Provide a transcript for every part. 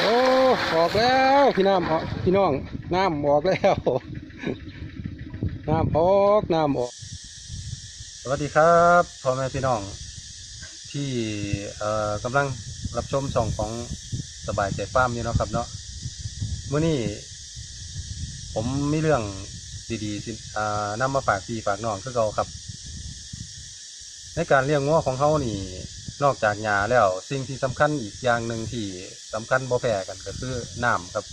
โอ้ออกแล้วพี่น้ำออกพี่น้องน้ำออกแล้วน้ำออกน้ำออกสวัสดีครับพ่อแม่พี่น้อง ที่เอ่อกำลังรับชมช่องของสบายใจฟาร์มอยู่เนาะครับเนาะเมื่อนี้ผมมีเรื่องดีๆสิอ่านำมาฝากพี่ฝากน้องคือเก่าครับ ในการเลี้ยงงัวของเขานี่ นอกจากหญ้าแล้วสิ่งที่สำคัญอีกอย่างหนึ่งที่สำคัญบ่แพ้กันก็คือน้ำครับ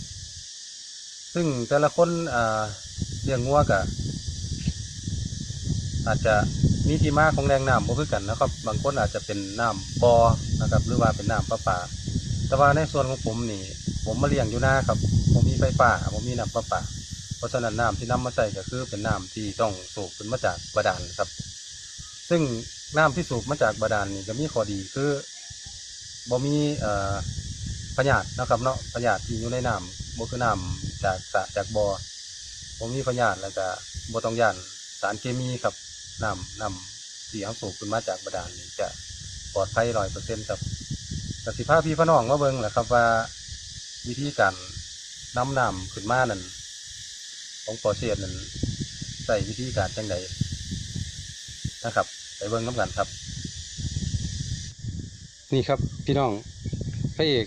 ซึ่งแต่ละคนเลี้ยงงัวก็อาจจะมีที่มาของแรงน้ำบ่คือกันนะครับ บางคนอาจจะเป็นน้ำบ่อนะครับ หรือว่าเป็นน้ำประปา แต่ว่าในส่วนของผมนี่ ผมมาเลี้ยงอยู่หน้าครับ ผมมีไฟฟ้าผมมีน้ำประปา เพราะฉะนั้นน้ำที่นำมาใส่ก็คือเป็นน้ำที่ต้องสูบขึ้นมาจากบาดาลครับ ซึ่ง น้ำที่สูบมาจากบาดาลนี่ก็มีข้อดีคือบ่มีเอ่อพยาธินะครับเนาะพยาธิที่อยู่ในน้ำบ่คือน้ำจากสระจากบ่อบ่มีพยาธิแล้วก็บ่ต้องย่านสารเคมีครับน้ำน้ำที่เขาสูบขึ้นมาจากบาดาลนี่จะปลอดภัยร้อยเปอร์เซ็นต์ครับกสิภาพี่พี่น้องมาเบิ่งแหละครับว่าวิธีการนำน้ำขึ้นมานั่นของปอเชียนั่นใส่วิธีการจังไดนะครับ ไปเบิ่งน้ำกันครับ นี่ครับพี่น้องพระเอก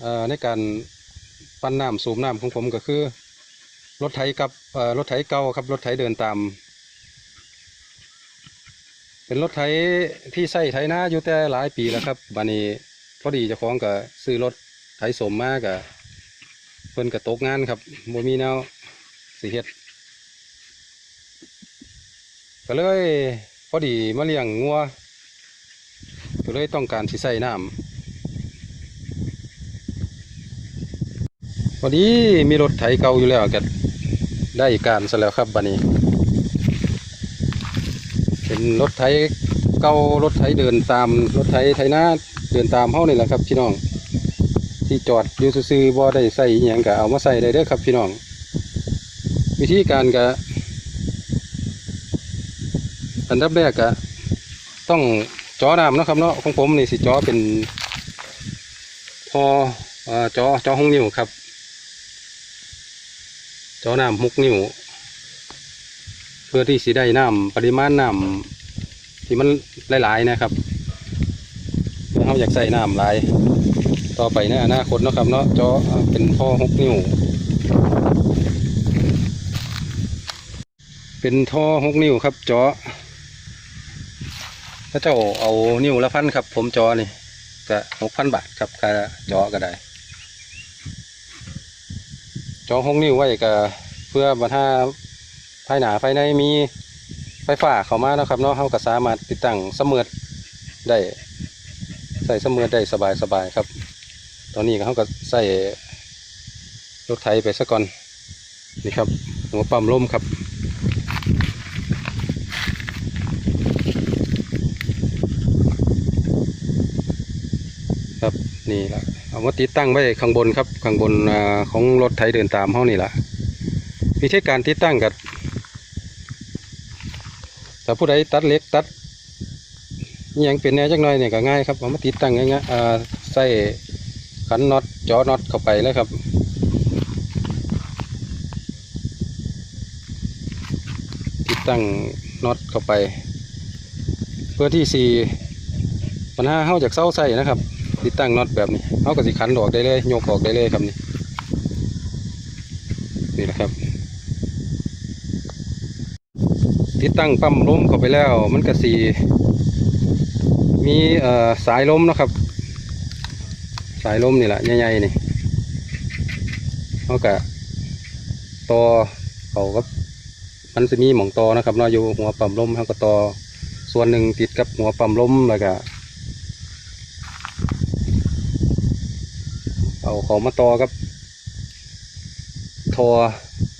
เอ่อในการปั้นน้ำสูบน้ำของผมก็คือ รถไถกับรถไถเก่าครับ รถไถเดินตาม เป็นรถไถที่ใช้ไถนาอยู่แต่หลายปีแล้วครับบันนี้พอดีเจ้าของก็ซื้อรถไถสมมาก็เพิ่นก็ตกงานครับบ่มีแนวสิเฮ็ดก็เลย พอดีมาเลี้ยงงัวก็เลยต้องการสิใส่น้ำพอดีมีรถไถเก่าอยู่แล้วก็ได้การซะแล้วครับบัดนี้ เป็นรถไถเก่ารถไถเดินตามรถไถไถนาเดินตามเฮานี่แหละครับพี่น้อง ที่จอดอยู่ซื่อบ่ได้ใส่อหยังก็เอามาใส่ได้เด้อครับพี่น้อง วิธีการก็ อันดับแรกก็ต้องจอน้ำนะครับเนาะของผมนี่สิจอเป็นพอเอ่อจอจอหกนิ้วครับจอน้ำหกนิ้ว เพื่อที่สิได้น้ำปริมาณน้ำที่มันหลายๆนะครับเราอยากใส่น้ำหลาย ต่อไปในอนาคตเนาะครับเนาะจอเป็นท่อหกนิ้วเป็นท่อหกนิ้วครับจอ ถ้าเจ้าเอานิ้วละพันครับ ผมจอนี่ก็หกพันบาทครับค่าจอก็ได้ จอหกนิ้วไว้ก็เพื่อบรรทาภายหนาภายในมีไฟฟ้าเข้ามาแล้วครับเนาะเขาก็สามารถติดตั้งเสมือดได้ใส่เสมือดได้สบายสบายครับ ตอนนี้เขาก็ใส่รถไถไปซะก่อนนี่ครับหัวปั๊มลมครับ ครับ นี่ละเอามาติดตั้งไว้ข้างบนครับข้างบนอของรถไถเดินตามเฮานี่ละวิธีการติดตั้งกับถ้าผู้ใดตัดเล็กตัดยังเป็นแนวจักหน่อยเนี่ยก็ง่ายครับเอามาติดตั้งง่ายๆอ่าใส่ขันน็อตจอน็อตเข้าไปเลยครับติดตั้งน็อตเข้าไป เพื่อที่สี่ปัญหาเฮาจากเส้าใส่นะครับ ติดตั้งน็อตแบบนี้เขาก็สิขันออกได้เลยโยกออกได้เลยครับนี่นี่แหละครับ ติดตั้งปั๊มลมเข้าไปแล้ว มันก็สีมีเอ่อสายลมนะครับ สายลมนี่แหละใหญ่ๆนี่เขาก็ต่อเขาก็มันจะมีหม่องต่อนะครับเนาะอยู่หัวปั๊มลมเขาก็ต่อส่วนหนึ่งติดกับหัวปั๊มลมแล้วก็ เอาของมาต่อกับทอ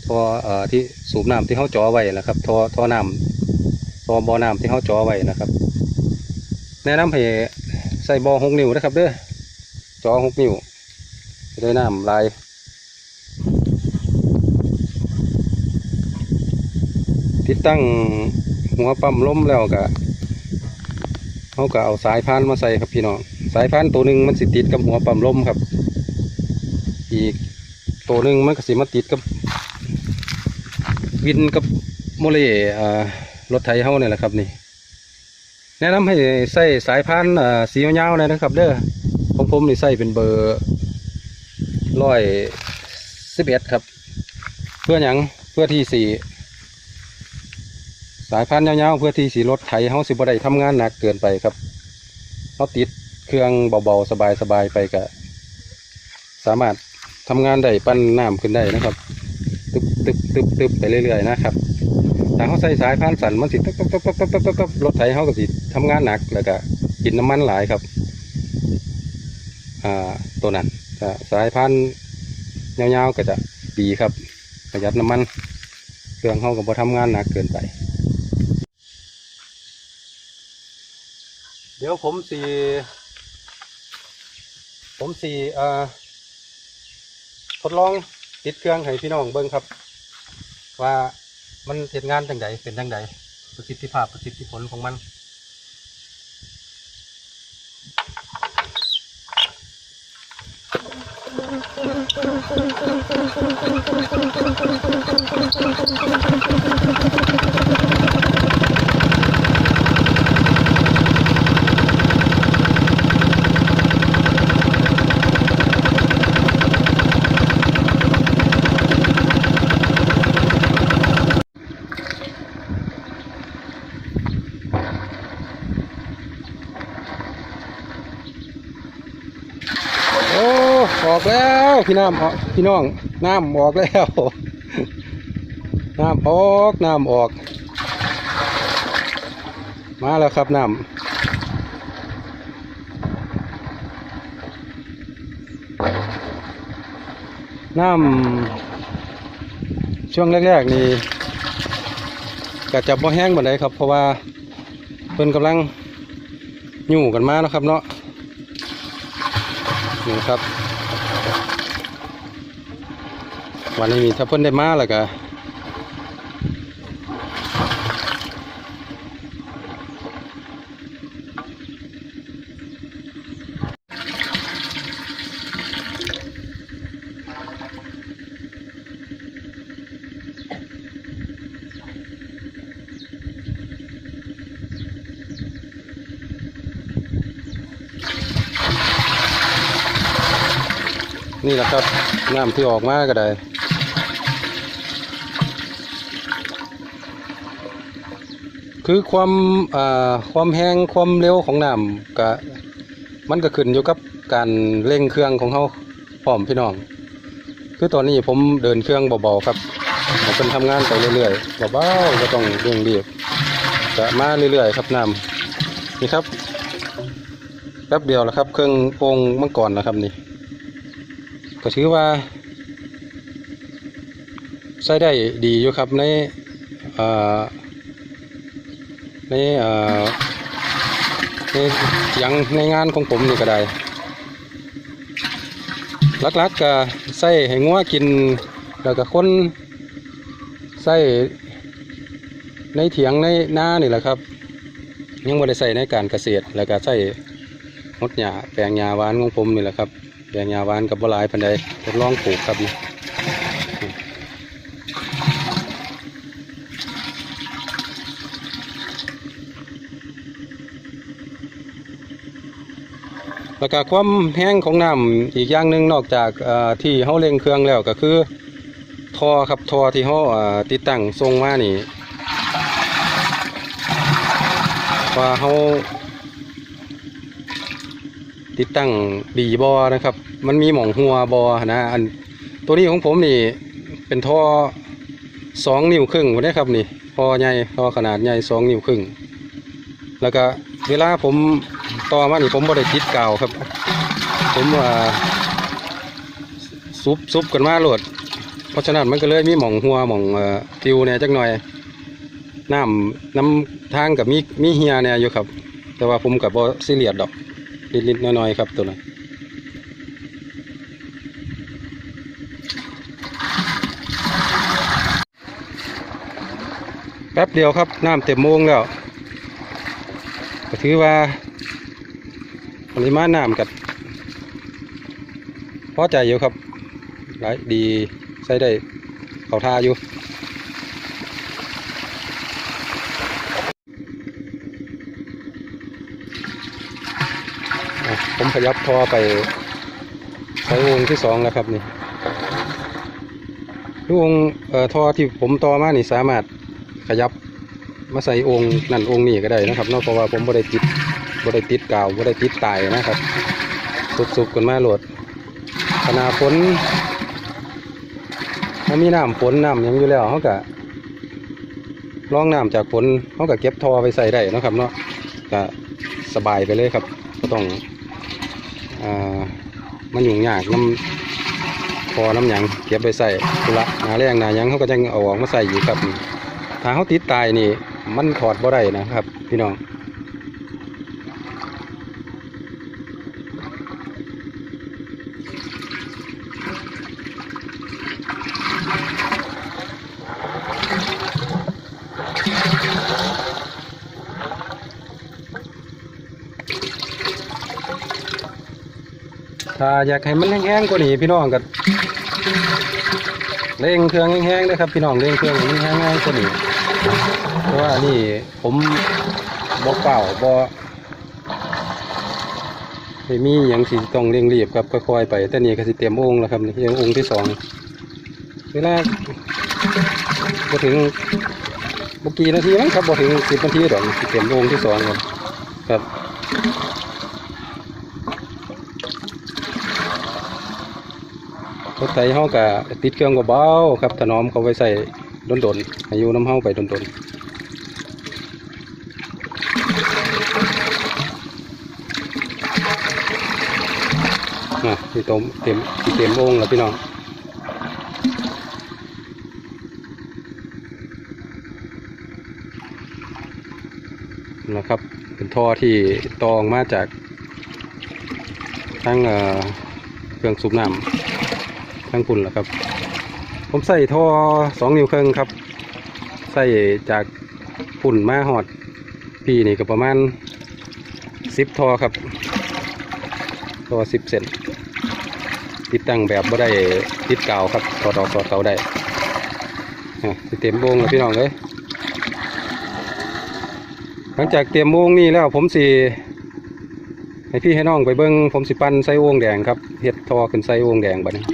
ทอเอ่อที่สูบน้ำที่เขาจ่อไว้นะครับทอทอน้ำทอบ่อน้ำที่เขาจ่อไว้นะครับ แนะนำให้ใส่บ่อหกนิ้วนะครับเด้อจ่อหกนิ้วได้น้ำลายติดตั้งหัวปั๊มล้มแล้วก็เขาก็เอาสายพานมาใส่ครับพี่น้องสายพานตัวหนึ่งมันสิติดกับหัวปั๊มล้มครับ อีกตัวหนึ่งมันก็สิมาติดกับ วินกับโมเล่รถไถเฮาเนี่ยแหละครับนี่ แนะนำให้ใส่สายพานสียาวๆหน่ยนะครับ เด้อของผมนี่ใส่เป็นเบอร์ร้อยสิบเอ็ดครับ เพื่อหยังเพื่อที่สีสายพานยาวๆเพื่อที่สีรถไถเฮาสิบ่ได้ทำงานหนักเกินไปครับเฮาติดเครื่องเบาๆ สบายๆ ไปก็สามารถ ทำงานได้ปั้นน้ำขึ้นได้นะครับ ตึบตึบตึบตึบไปเรื่อยๆนะครับถ้าเขาใส่สายพานสั่นมันสิตึบตึบตึบตึบตึบตึบตึบรถไถเขาก็สิทำงานหนักแล้วก็กินน้ำมันหลายครับ อ่าตัวนั้นสายพานยาวๆก็จะดีครับประหยัดน้ำมันเครื่องเขาก็บ่ทำงานหนักเกินไป เดี๋ยวผมสีผมสีอ่า ทดลองติดเครื่องให้พี่น้องเบิ้งครับ ว่ามันเหตุงานจังใดเป็นจังใดประสิทธิภาพประสิทธิผลของมันโอ้ออกแล้ว พี่น้ำออกพี่น้องน้ำออกแล้วน้ำออกน้ำออก มาแล้วครับน้ำน้ำช่วงแรกๆนี่ก็จะบ่แห้งบันไดครับ เพราะว่าเพิ่นกำลังอยู่กันมาเนาะครับเนาะนี่ครับ วันนี้มีถ้าเพิ่นได้มาแล้วก็นี่แหละครับน้ำที่ออกมาก็ได้ คือความอ่าความแห้งความเร็วของน้ำก็มันก็ขึ้นอยู่กับการเร่งเครื่องของเขาพร้อมพี่น้อง คือตอนนี้ผมเดินเครื่องเบาๆครับผมเป็นทำงานไปเรื่อยๆเบาๆก็ต้องเร่งรีบจะมาเรื่อยๆครับน้ำนี่ครับแป๊บเดียวแล้วครับ เครื่ององค์มังกรนะครับนี่ ก็ถือว่าใช้ได้ดีอยู่ครับในอ่อ ในเอ่อในเสียงในงานของผมนี่ก็ได้ลักๆก็ใส่ให้งัวกิน แล้วก็คนใส่ในเถียงในหน้านี่แหละครับ ยังไม่ได้ใส่ในการเกษตร แล้วก็ใส่มดหญ้าแปลงหญ้าหวานของผมนี่แหละครับแดงหยาหวานกับบัวลายปันใดทดลองปลูกครับนี่ แล้วก็ความแห้งของน้ำอีกอย่างหนึ่งนอกจากที่เขาเร่งเครื่องแล้วก็คือท่อครับท่อที่เขาติดตั้งทรงมานี่ว่าเขาติดตั้งดีบอนะครับ มันมีหม่องหัวบอนะอันตัวนี้ของผมนี่เป็นท่อสองนิ้วครึ่งได้ครับนี่พอใหญ่พอขนาดใหญ่สองนิ้วครึ่ง แล้วก็เวลาผม ต่อมานี่ผมบ่ได้ติดกาครับ ผมว่าซุบซุบกันมาโหลด เพราะฉะนั้นมันก็เลยมีหม่องหัวหม่องเอ่อติวเนี่ยจักหน่อยน้ำน้ำทางกับมีมีเฮียเนี่ยอยู่ครับ แต่ว่าผมกับบ่ซีเรียสดอกนิดๆน้อยๆครับตัวนั้นแป๊บเดียวครับน้ำเต็มโมงแล้วถือว่า ปริมาณน้ำกับพอใจอยู่ครับหลายดีใช้ได้เขาทาอยู่ผมขยับทอไปใช้วงที่สองแล้วครับนี่ลูกวงเอ่อทอที่ผมต่อมานี่สามารถขยับมาใส่องค์นั่นองค์นี้ก็ได้นะครับนอกเพราะว่าผมบ่ได้ติด บ่ได้ติดกาวบ่ได้ติดตายนะครับ สุกๆกันมาโหลดขนาฝนมันมีน้ำฝนน้ำยังอยู่แล้วเขาก็รองน้ำจากฝนเขาก็เก็บทอไปใส่ได้นะครับเนาะก็สบายไปเลยครับก็ต้องอ่ามันยุ่งยากน้ำพอน้ำหยังเก็บไปใส่ธุระนาแรงนายังเขาก็จะเอาออกมาใส่อยู่ครับถ้าเขาติดตายนี่ มันถอดบ่ได้นะครับ พี่น้อง ถ้าอยากให้มันแห้งๆกว่านี้พี่น้องก็เร่งเครื่องแห้งๆนะครับ พี่น้องเร่งเครื่องแห้งๆกว่านี้เพราะว่านี่ผมบอกเปล่าบอไม่มีอย่างสิต้องเร่งรีบครับค่อยๆไป แต่นี่ก็สิเตรียมองค์แล้วครับนี่ยังองค์ที่สองเวลาบ่ถึงบกี่นาทีมั้งครับบ่ถึงสิบนาทีดอกเตรียมองค์ที่สองครับครับ รถไถเฮาก็ติดเครื่องเบาครับถนอมเขาไว้ใส่ดนๆให้อยู่น้ำเฮาไปดนๆอะที่ต้มเต็มเต็มวงแล้วพี่น้องนะครับ เป็นท่อที่ตองมาจากทั้งเครื่องสูบน้ำ ทั้งปุ่นแหละครับ ผมใส่ท่อสองนิ้วครึ่งครับ ใส่จากปุ่นมาหอดพี่นี่ก็ประมาณสิบท่อครับท่อสิบเซนติดตั้งแบบบ่ได้ติดกาวครับถอดออกถอดเกาได้อะสิเต็มวงแล้วพี่น้องเลยหลังจากเตรียมวงนี่แล้วผมสิให้พี่ให้น้องไปเบิ้งผมสิปั้นไส้วงแดงครับเฮ็ดทอขึ้นไส้วงแดงบัดนี้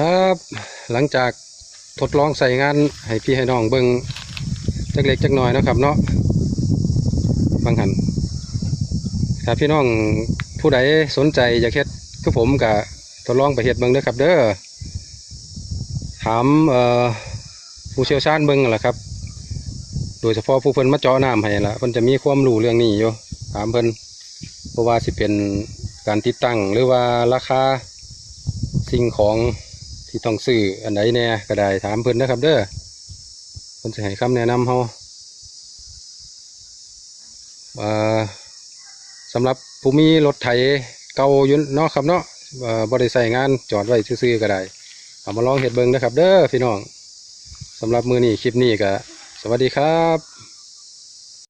ครับหลังจากทดลองใส่งานให้พี่ให้น้องเบิ้งจักเล็กจักน้อยนะครับ เนาะบางหันถ้าพี่น้องผู้ใดสนใจอยากเฮ็ดคือผมกับทดลองไปเฮ็ดเบิ่งเด้อครับ เด้อถามเอ่อผู้เชี่ยวชาญเบิ่งนั่นแหละครับ โดยเฉพาะผู้เพิ่นมาเจาะน้ำให้ละเพิ่นจะมีความรู้เรื่องนี้อยู่ถามเพิ่นเพราะว่าสิเป็นการติดตั้งหรือว่าราคาสิ่งของ ที่ต้องซื้ออันไหนแน่ก็ได้ถามเพิ่นนะครับ เด้อเพิ่นจะให้คำแนะนำเฮาอ่าสำหรับผู้มีรถไถเก่ายุ่นเนาะครับเนาะบ่ได้ใส่งานจอดไว้ซื่อก็ได้เอามาลองเฮ็ดเบิงนะครับ เด้อพี่น้องสำหรับมือนี้คลิปนี้ก็สวัสดีครับ